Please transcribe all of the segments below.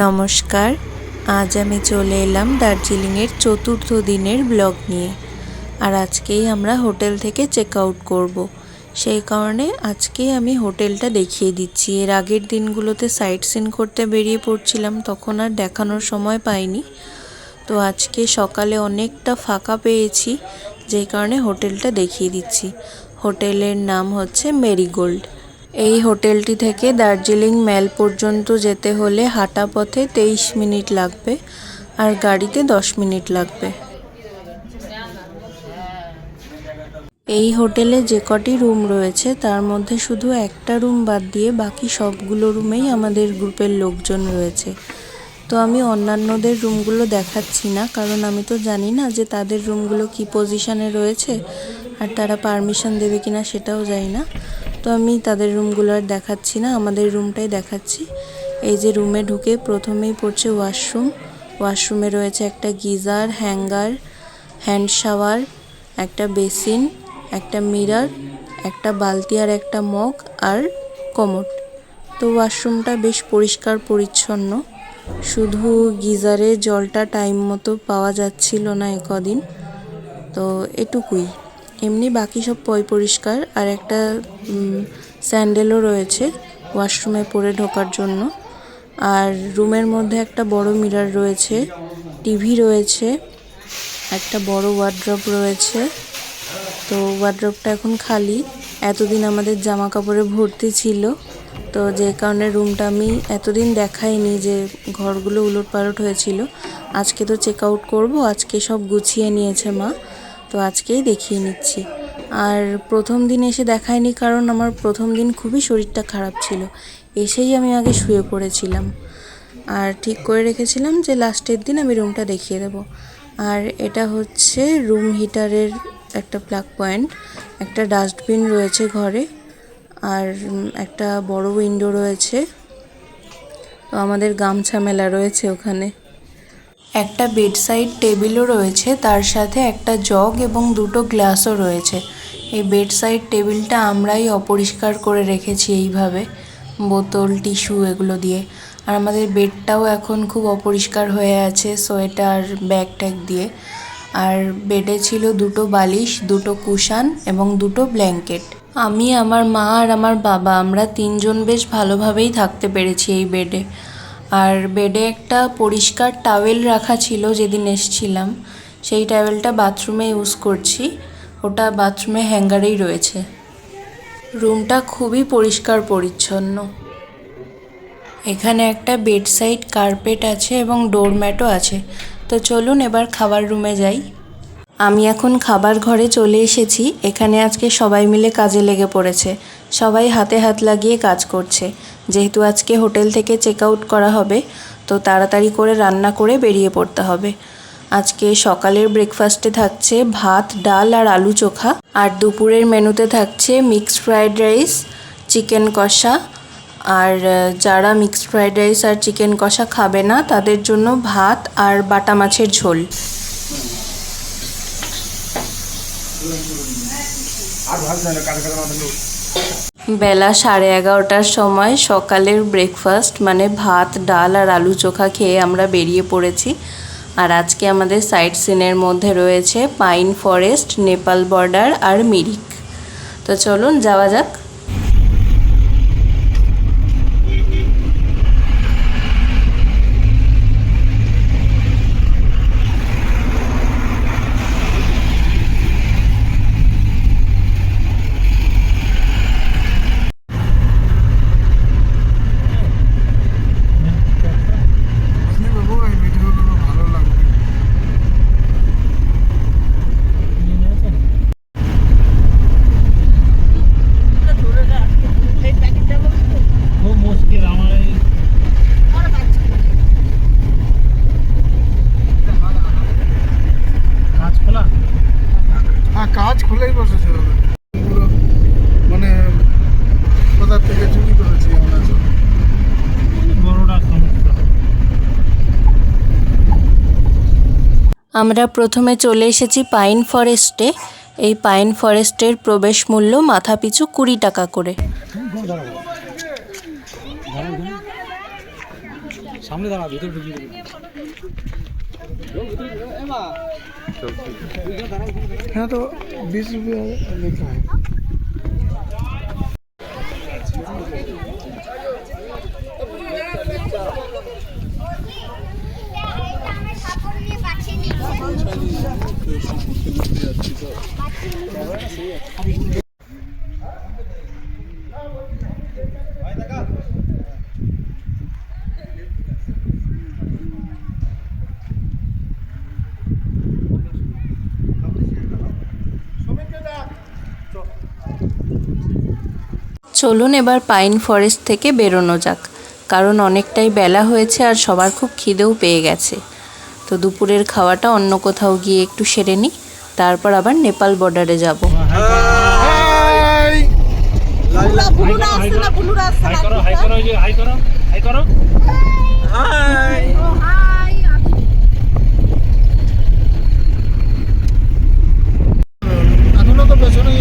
নমস্কার, আজ আমি চলে এলাম দার্জিলিংয়ের চতুর্থ দিনের ব্লগ নিয়ে। আর আজকেই আমরা হোটেল থেকে চেক আউট করব। সেই কারণে আজকেই আমি হোটেলটা দেখিয়ে দিচ্ছি। এর আগের দিনগুলোতে সাইট সিন করতে বেরিয়ে পড়ছিলাম, তখন আর দেখানোর সময় পাইনি। তো আজকে সকালে অনেকটা ফাঁকা পেয়েছি, যেই কারণে হোটেলটা দেখিয়ে দিচ্ছি। হোটেলের নাম হচ্ছে মেরিগোল্ড। এই হোটেলটি থেকে দার্জিলিং ম্যাল পর্যন্ত যেতে হলে হাঁটা পথে তেইশ মিনিট লাগবে আর গাড়িতে দশ মিনিট লাগবে। এই হোটেলে যে কটি রুম রয়েছে, তার মধ্যে শুধু একটা রুম বাদ দিয়ে বাকি সবগুলো রুমেই আমাদের গ্রুপের লোকজন রয়েছে। তো আমি অন্যান্যদের রুমগুলো দেখাচ্ছি না, কারণ আমি তো জানি না যে তাদের রুমগুলো কি পজিশনে রয়েছে, আর তারা পারমিশন দেবে কিনা সেটাও জানি না। তো আমি তাদের রুমগুলো আর দেখাচ্ছি না, আমাদের রুমটাই দেখাচ্ছি। এই যে রুমে ঢুকে প্রথমেই পড়ছে ওয়াশরুম। ওয়াশরুমে রয়েছে একটা গিজার, হ্যাঙ্গার, হ্যান্ড শাওয়ার, একটা বেসিন, একটা মিরার, একটা বালতি আর একটা মগ আর কমোড। তো ওয়াশরুমটা বেশ পরিষ্কার পরিচ্ছন্ন। শুধু গিজারে জলটা টাইম মতো পাওয়া যাচ্ছিল না এ কদিন। তো এটুকুই। এমনি বাকি সব পয় পরিষ্কার, আর একটা স্যান্ডেলও রয়েছে ওয়াশরুমে পরে ঢোকার জন্য। আর রুমের মধ্যে একটা বড় মিরর রয়েছে, টিভি রয়েছে, একটা বড় ওয়ার্ড্রপ রয়েছে। তো ওয়ার্ড্রপটা এখন খালি। এতদিন আমাদের জামা কাপড়ে ভর্তি ছিল, তো যে কারণে রুমটা আমি এতদিন দেখাইনি যে ঘরগুলো উলট পালট হয়েছিল। আজকে তো চেক আউট করব, আজকে সব গুছিয়ে নিয়েছে মা। তো আজকেই দেখিয়ে নিচ্ছি। আর প্রথম দিন এসে দেখায়নি কারণ আমার প্রথম দিন খুবই শরীরটা খারাপ ছিল। এসেই আমি আগে শুয়ে পড়েছিলাম। আর ঠিক করে রেখেছিলাম যে লাস্টের দিন আমি রুমটা দেখিয়ে দেবো। আর এটা হচ্ছে রুম হিটারের একটা প্লাগ পয়েন্ট। একটা ডাস্টবিন রয়েছে ঘরে। আর একটা বড় উইন্ডো রয়েছে। তো আমাদের গামছা মেলা রয়েছে ওখানে। একটা বেডসাইড টেবিলও রয়েছে, তার সাথে একটা জগ এবং দুটো গ্লাসও রয়েছে। এই বেডসাইড টেবিলটা আমরাই অপরিষ্কার করে রেখেছি এইভাবে, বোতল টিস্যু এগুলো দিয়ে। আর আমাদের বেডটাও এখন খুব অপরিষ্কার হয়ে আছে, সোয়েটার ব্যাগ ট্যাগ দিয়ে। আর বেডে ছিল দুটো বালিশ, দুটো কুশান এবং দুটো ব্ল্যাঙ্কেট আমি, আমার মা আর আমার বাবা, আমরা তিনজন বেশ ভালোভাবেই থাকতে পেরেছি এই বেডে আর বেডে একটা পরিষ্কার টাওয়েল রাখা ছিল যেদিন এসছিলাম। সেই টাওয়েলটা বাথরুমে ইউজ করছি। ওটা বাথরুমে হ্যাঙ্গারেই রয়েছে। রুমটা খুবই পরিষ্কার পরিচ্ছন্ন। এখানে একটা বেডসাইড কার্পেট আছে এবং ডোরম্যাটও আছে। তো চলুন এবার খাবার রুমে যাই। আমি এখন খাবার ঘরে চলে এসেছি। এখানে আজকে সবাই মিলে কাজে লেগে পড়েছে। সবাই হাতে হাত লাগিয়ে কাজ করছে। যেহেতু আজকে হোটেল থেকে চেক আউট করা হবে, তো তাড়াতাড়ি করে রান্না করে বেরিয়ে পড়তে হবে। আজকে সকালের ব্রেকফাস্টে থাকছে ভাত, ডাল আর আলু চোখা, আর দুপুরের মেনুতে থাকছে মিক্সড ফ্রাইড রাইস, চিকেন কষা। আর যারা মিক্সড ফ্রাইড রাইস আর চিকেন কষা খাবে না, তাদের জন্য ভাত আর বাটা মাছের ঝোল। বেলা সাড়ে এগারোটার সময় সকালের ব্রেকফাস্ট মানে ভাত, ডাল আর আলু চোখা খেয়ে আমরা বেরিয়ে পড়েছি। আর আজকে আমাদের সাইট সিনের মধ্যে রয়েছে পাইন ফরেস্ট নেপাল বর্ডার আর মিরিক। তো চলুন যাওয়া যাক বাবু এই ভিডিওগুলো ভালো লাগবে খুব মুশকিল আমার এই কাজ খোলা হ্যাঁ কাজ খুলেই বসেছে ওরা। পুরো মানে কোথা থেকে চুরি করেছি আমরা সব। বড়টা সমস্যা আমরা প্রথমে চলে এসেছি পাইন ফরেস্টে। এই পাইন ফরেস্টের প্রবেশ মূল্য মাথা পিছু কুড়ি টাকা করে। সামনে দাঁড়া ঢুকিয়ে তো বিশ রুপিয়া লেখা হয়। চলুন এবার পাইন ফরেস্ট থেকে বেরোনো যাক, কারণ অনেকটাই বেলা হয়েছে আর সবার খুব খিদেও পেয়ে গেছে। তো দুপুরের খাওয়াটা অন্য কোথাও গিয়ে একটু সেরে নিই। তারপর আবার নেপাল বর্ডারে যাব। হাই করো হাই করো এই যে হাই করো হাই করো। এখনও তো পেছনেই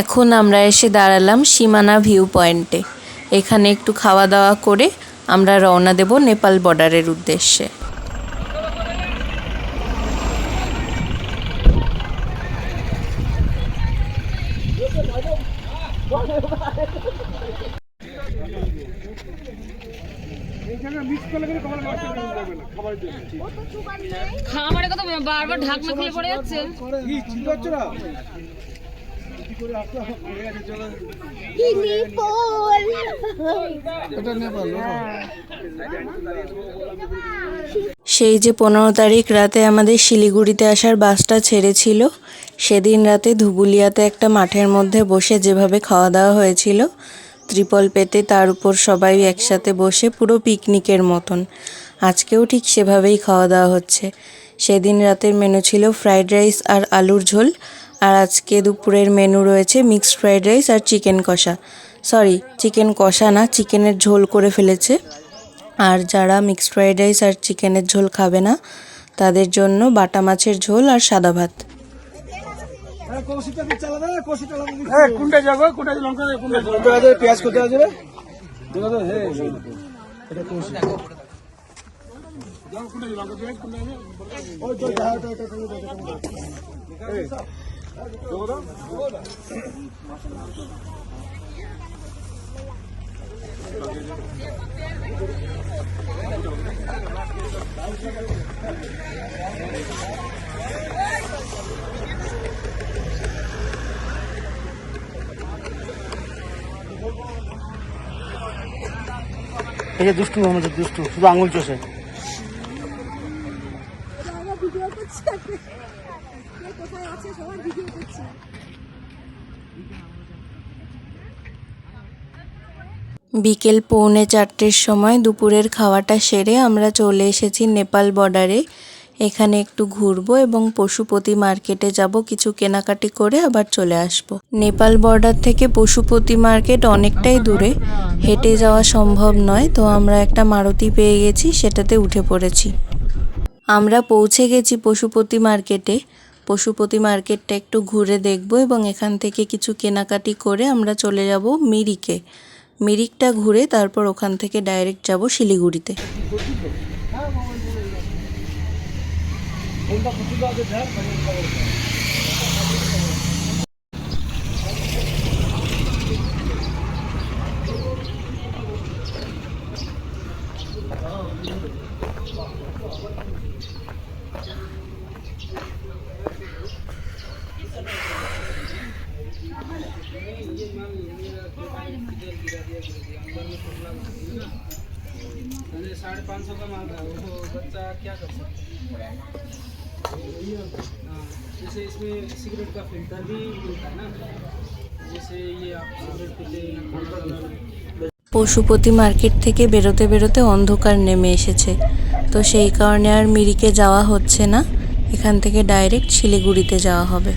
এখন আমরা এসে দাঁড়ালাম সীমানা ভিউ পয়েন্টে এখানে একটু খাওয়া দাওয়া করে আমরা রওনা দেব নেপাল বর্ডারের উদ্দেশ্যে। খাবারে কত বারবার ঢাকনা খুলে পড়ে যাচ্ছে। এটা নেপাল সেই যে পনেরো তারিখ রাতে আমাদের শিলিগুড়িতে আসার বাসটা ছেড়েছিল সেদিন রাতে ধুবুলিয়াতে একটা মাঠের মধ্যে বসে যেভাবে খাওয়া দাওয়া হয়েছিল ত্রিপল পেতে তার উপর সবাই একসাথে বসে পুরো পিকনিকের মতন। আজকেও ঠিক সেভাবেই খাওয়া দাওয়া হচ্ছে। সেদিন রাতের মেনু ছিল ফ্রাইড রাইস আর আলুর ঝোল আর আজকে দুপুরের মেনু রয়েছে মিক্সড ফ্রাইড রাইস আর চিকেন কষা সরি চিকেন কষা না চিকেনের ঝোল করে ফেলেছে আর যারা মিক্সড ফ্রাইড রাইস আর চিকেনের ঝোল খাবে না তাদের জন্য বাটা মাছের ঝোল আর সাদা ভাত কোনটা যাব কোনটা এই যে দুষ্টু আমাদের দুষ্টু শুধু আঙুল চষে। বিকেল পৌনে চারটের সময় দুপুরের খাওয়াটা সেরে আমরা চলে এসেছি নেপাল বর্ডারে। এখানে একটু ঘুরবো এবং পশুপতি মার্কেটে যাব, কিছু কেনাকাটি করে আবার চলে আসব। নেপাল বর্ডার থেকে পশুপতি মার্কেট অনেকটাই দূরে, হেঁটে যাওয়া সম্ভব নয়, তো আমরা একটা মারুতি পেয়ে গেছি, সেটাতে উঠে পড়েছি। আমরা পৌঁছে গেছি পশুপতি মার্কেটে। পশুপতি মার্কেটটা একটু ঘুরে দেখব এবং এখান থেকে কিছু কেনাকাটি করে আমরা চলে যাব মিরিকে। মিরিকটা ঘুরে তারপর ওখান থেকে ডাইরেক্ট যাব শিলিগুড়িতে। सिगरेट का फिल्टर भी मिलता है ना जैसे ये आप सिगरेट पीते हैं खाना वाला পশুপতি মার্কেট থেকে বেরোতে বেরোতে অন্ধকার নেমে এসেছে তো সেই কারণে আর মিরিকে যাওয়া হচ্ছে না এখান থেকে ডাইরেক্ট শিলিগুড়িতে যাওয়া হবে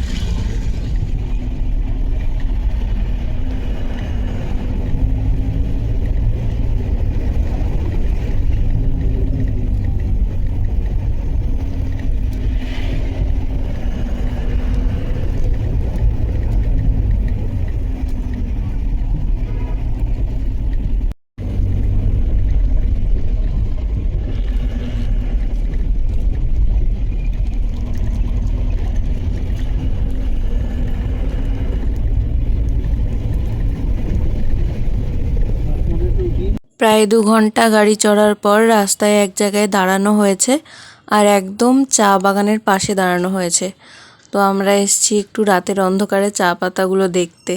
প্রায় দু ঘণ্টা গাড়ি চড়ার পর রাস্তায় এক জায়গায় দাঁড়ানো হয়েছে আর একদম চা বাগানের পাশে দাঁড়ানো হয়েছে। তো আমরা এসছি একটু রাতের অন্ধকারে চা পাতাগুলো দেখতে।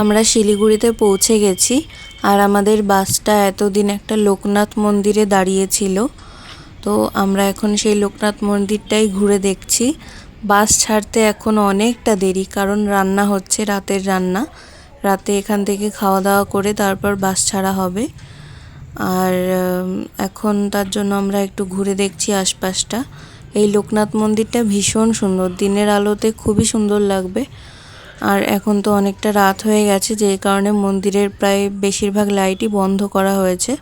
আমরা শিলিগুড়িতে পৌঁছে গেছি আর আমাদের বাসটা এতদিন একটা লোকনাথ মন্দিরে দাঁড়িয়েছিল তো আমরা এখন সেই লোকনাথ মন্দিরটাই ঘুরে দেখছি। বাস ছাড়তে এখন অনেকটা দেরি, কারণ রান্না হচ্ছে, রাতের রান্না। রাতে এখান থেকে খাওয়া দাওয়া করে তারপর বাস ছাড়া হবে। আর এখন তার জন্য আমরা একটু ঘুরে দেখছি আশপাশটা। এই লোকনাথ মন্দিরটা ভীষণ সুন্দর, দিনের আলোতে খুবই সুন্দর লাগবে। আর এখন তো অনেকটা রাত হয়ে গেছে, যে কারণে মন্দিরের প্রায় বেশিরভাগ লাইটই বন্ধ করা হয়েছে।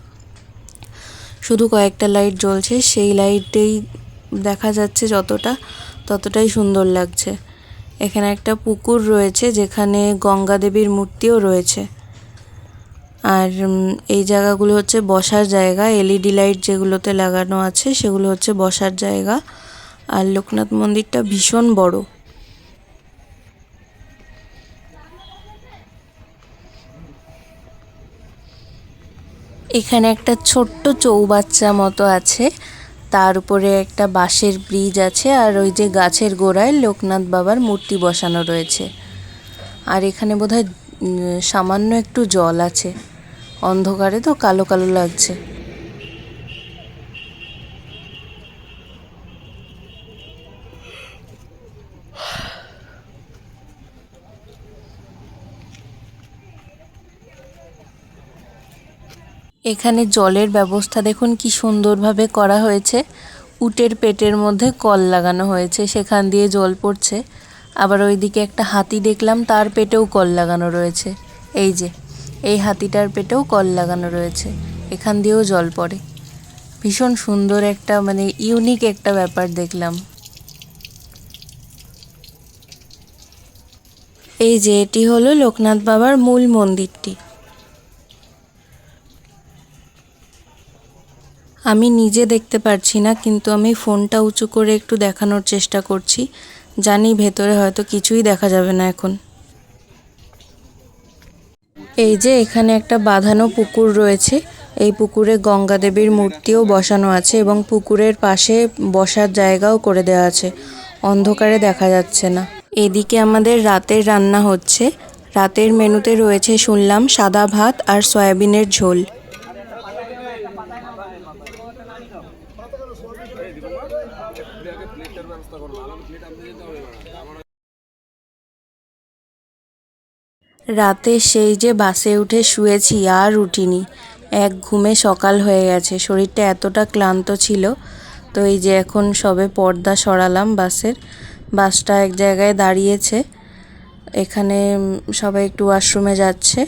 শুধু কয়েকটা লাইট জ্বলছে, সেই লাইটেই দেখা যাচ্ছে যতটা, ততটাই সুন্দর লাগছে। এখানে একটা পুকুর রয়েছে, যেখানে গঙ্গা দেবীর মূর্তিও রয়েছে। আর এই জায়গাগুলো হচ্ছে বসার জায়গা এলইডি লাইট যেগুলোতে লাগানো আছে, সেগুলো হচ্ছে বসার জায়গা। আর লোকনাথ মন্দিরটা ভীষণ বড়। এখানে একটা ছোট্ট চৌবাচ্চা মতো আছে। তার উপরে একটা বাঁশের ব্রিজ আছে আর ওই যে গাছের গোড়ায় লোকনাথ বাবার মূর্তি বসানো রয়েছে। আর এখানে বোধহয় সামান্য একটু জল আছে। অন্ধকারে তো কালো কালো লাগছে। এখানে জলের ব্যবস্থা দেখুন কি সুন্দরভাবে করা হয়েছে। উটের পেটের মধ্যে কল লাগানো হয়েছে, সেখান দিয়ে জল পড়ছে। আবার ওইদিকে একটা হাতি দেখলাম, তার পেটেও কল লাগানো রয়েছে। এই যে, এই হাতিটার পেটেও কল লাগানো রয়েছে। এখান দিয়েও জল পড়ে। ভীষণ সুন্দর একটা মানে ইউনিক একটা ব্যাপার দেখলাম। এই যে, এটি হলো লোকনাথ বাবার মূল মন্দিরটি। আমি নিজে দেখতে পারছি না, কিন্তু আমি ফোনটা উঁচু করে একটু দেখানোর চেষ্টা করছি। জানি ভেতরে হয়তো কিছুই দেখা যাবে না এখন। এই যে এখানে একটা বাঁধানো পুকুর রয়েছে। এই পুকুরে গঙ্গা দেবীর মূর্তিও বসানো আছে এবং পুকুরের পাশে বসার জায়গাও করে দেওয়া আছে। অন্ধকারে দেখা যাচ্ছে না। এদিকে আমাদের রাতের রান্না হচ্ছে। রাতের মেনুতে রয়েছে শুনলাম সাদা ভাত আর সয়াবিনের ঝোল। রাতে সেই যে বাসে উঠে শুয়েছি আর উঠিনি। এক ঘুমে সকাল হয়ে গেছে। শরীরটা এতটা ক্লান্ত ছিল। তো এই যে এখন সবে পর্দা সরালাম বাসের। বাসটা এক জায়গায় দাঁড়িয়েছে। এখানে সবাই একটু ওয়াশরুমে যাচ্ছে।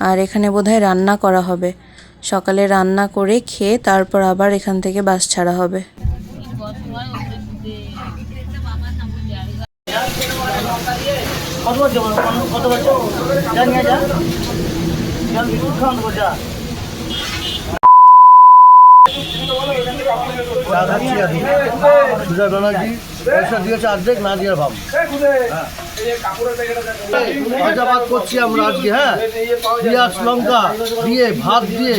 আর এখানে বোধহয় রান্না করা হবে। সকালে রান্না করে খেয়ে তারপর আবার এখান থেকে বাস ছাড়া হবে। কত বছর কত বছর যা নিয়ে যা। খাওয়ান দেবো যা। ব্যানার্জি ভাজাভাত করছি আমরা আজকে হ্যাঁ? দিয়ে, ভাত দিয়ে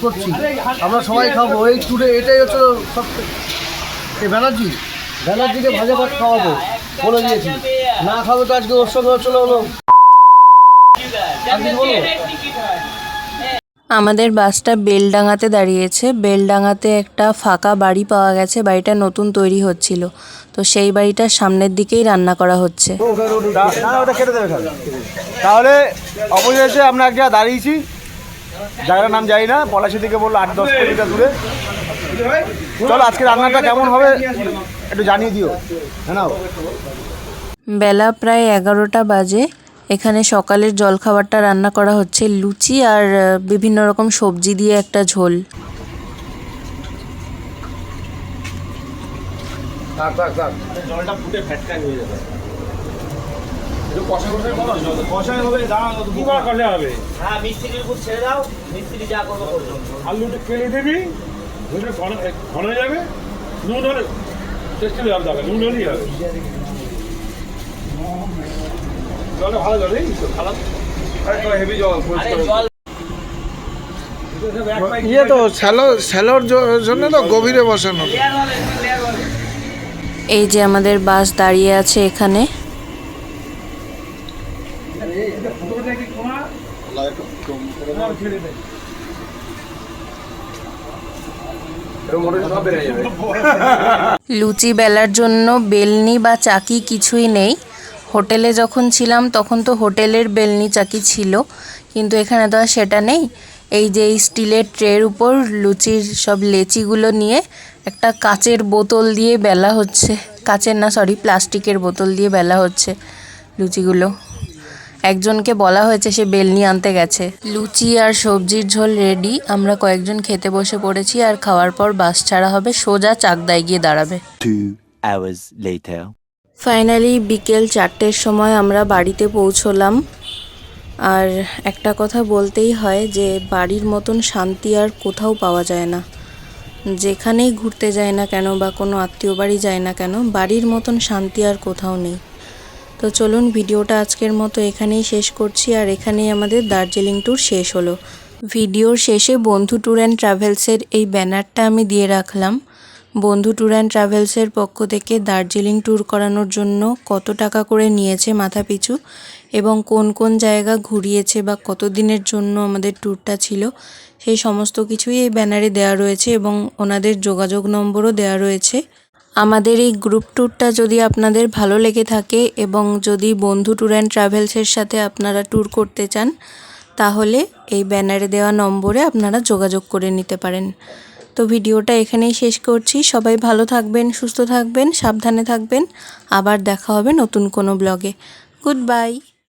করছি। আমরা সবাই খাব। এই টুডে এটাই হচ্ছে সব ব্যানার্জি, ব্যানার্জিকে ভাজা ভাত খাওয়াবো, বলে দিয়েছি। না খাবে তো আজকে ওর সঙ্গে চলে হলো আমাদের বাসটা বেলডাঙাতে দাঁড়িয়েছে। বেলডাঙাতে একটা ফাঁকা বাড়ি পাওয়া গেছে বাড়িটা নতুন তৈরি হচ্ছিল। তো সেই বাড়িটার সামনের দিকেই রান্না করা হচ্ছে। তাহলে অপোজিটে আমরা এক জায়গায় দাঁড়িয়েছি। জায়গাটার নাম জানি না পলাশি থেকে বলল আট দশ কিলোমিটার দূরে। চলো আজকে রান্নাটা কেমন হবে একটু জানিয়ে দিও। হ্যাঁ বেলা প্রায় এগারোটা বাজে। এখানে সকালের জলখাবারটা রান্না করা হচ্ছে লুচি আর বিভিন্ন রকম সবজি দিয়ে একটা ঝোল। হ্যাঁ মিস্ত্রির উপর ছেড়ে দাও মিস্ত্রি যা করবে করবে। আলুটা কেটে দিবি ঘন ঘন হয়ে যাবে। নুন হলে টেস্ট হলে হবে নুন হলেই হবে। জলটা ভালো জল? এই খারাপ হেভি জল আরে ইয়ে তো স্যালো স্যালোর জন্য তো গভীরে বসানো। এই যে আমাদের বাস দাঁড়িয়ে আছে এখানে। লুচি বেলার জন্য বেলনি বা চাকি কিছুই নেই। হোটেলে যখন ছিলাম, তখন তো হোটেলের বেলনি চাকি ছিল, কিন্তু এখানে তো আর সেটা নেই। এই যে এই স্টিলের ট্রের উপর লুচির সব লেচিগুলো নিয়ে একটা কাচের বোতল দিয়ে বেলা হচ্ছে। কাচের না সরি প্লাস্টিকের বোতল দিয়ে বেলা হচ্ছে লুচিগুলো। একজনকে বলা হয়েছে সে বেলনি আনতে গেছে। লুচি আর সবজির ঝোল রেডি আমরা কয়েকজন খেতে বসে পড়েছি আর খাওয়ার পর বাস ছাড়া হবে, সোজা চাকদায় গিয়ে দাঁড়াবে. ফাইনালি বিকেল চারটের সময় আমরা বাড়িতে পৌঁছলাম। আর একটা কথা বলতেই হয় যে, বাড়ির মতন শান্তি আর কোথাও পাওয়া যায় না। যেখানেই ঘুরতে যায় না কেন বা কোনো আত্মীয় বাড়ি যায় না কেন, বাড়ির মতন শান্তি আর কোথাও নেই। তো চলুন, ভিডিওটা আজকের মতো এখানেই শেষ করছি। আর এখানেই আমাদের দার্জিলিং ট্যুর শেষ হলো। ভিডিওর শেষে বন্ধু ট্যুর অ্যান্ড ট্রাভেলসের এই ব্যানারটা আমি দিয়ে রাখলাম। বন্ধু ট্যুর অ্যান্ড ট্রাভেলসের পক্ষ থেকে দার্জিলিং ট্যুর করানোর জন্য কত টাকা করে নিয়েছে মাথা পিছু এবং কোন কোন জায়গা ঘুরিয়েছে বা কত দিনের জন্য আমাদের ট্যুরটা ছিল, সেই সমস্ত কিছুই এই ব্যানারে দেওয়া রয়েছে এবং ওনাদের যোগাযোগ নম্বরও দেওয়া রয়েছে। আমাদের এই গ্রুপ ট্যুরটা যদি আপনাদের ভালো লেগে থাকে এবং যদি বন্ধু ট্যুর অ্যান্ড ট্রাভেলসের সাথে আপনারা ট্যুর করতে চান, তাহলে এই ব্যানারে দেওয়া নম্বরে আপনারা যোগাযোগ করে নিতে পারেন। তো ভিডিওটা এখানেই শেষ করছি। সবাই ভালো থাকবেন, সুস্থ থাকবেন, সাবধানে থাকবেন। আবার দেখা হবে নতুন কোনো ব্লগে। Good bye